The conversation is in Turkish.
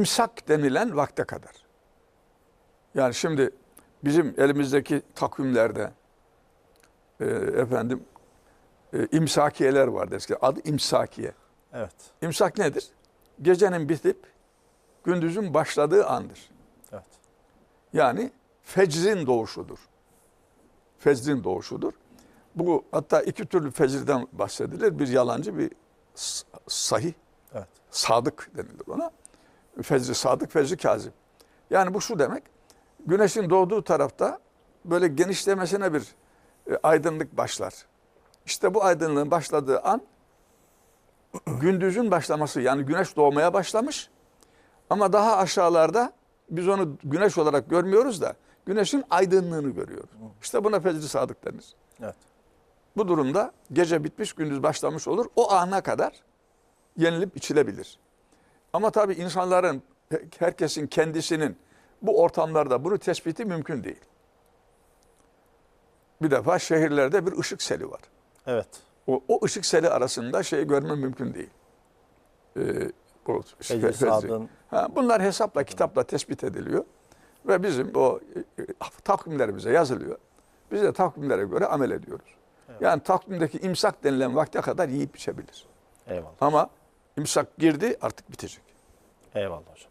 imsak denilen vakte kadar. Yani şimdi bizim elimizdeki takvimlerde e, efendim e, imsakiyeler vardı eski. Adı imsakiye. Evet. İmsak nedir? Gecenin bitip gündüzün başladığı andır. Evet. Yani fecrin doğuşudur. Fecrin doğuşudur. Bu hatta iki türlü fecirden bahsedilir. Bir yalancı, bir sahih, Evet. sadık denilir ona. Fecri sadık, fecri kazip. Yani bu şu demek. Güneşin doğduğu tarafta böyle genişlemesine bir e, aydınlık başlar. İşte bu aydınlığın başladığı an gündüzün başlaması yani güneş doğmaya başlamış. Ama daha aşağılarda biz onu güneş olarak görmüyoruz da güneşin aydınlığını görüyoruz. İşte buna fecri sadık denir. Evet. Bu durumda gece bitmiş gündüz başlamış olur. O ana kadar yenilip içilebilir. Ama tabii insanların, herkesin kendisinin bu ortamlarda bunu tespiti mümkün değil. Bir defa şehirlerde bir ışık seli var. Evet. O, o ışık seli arasında şeyi görme mümkün değil. Ee, bu. Sadık'ın Ha, bunlar hesapla, kitapla tespit ediliyor. Ve bizim o e, e, takvimlerimize yazılıyor. Biz de takvimlere göre amel ediyoruz. Yani takvimdeki imsak denilen vakte kadar yiyip içebilir. eyvallah. Ama imsak girdi artık bitecek. Eyvallah hocam.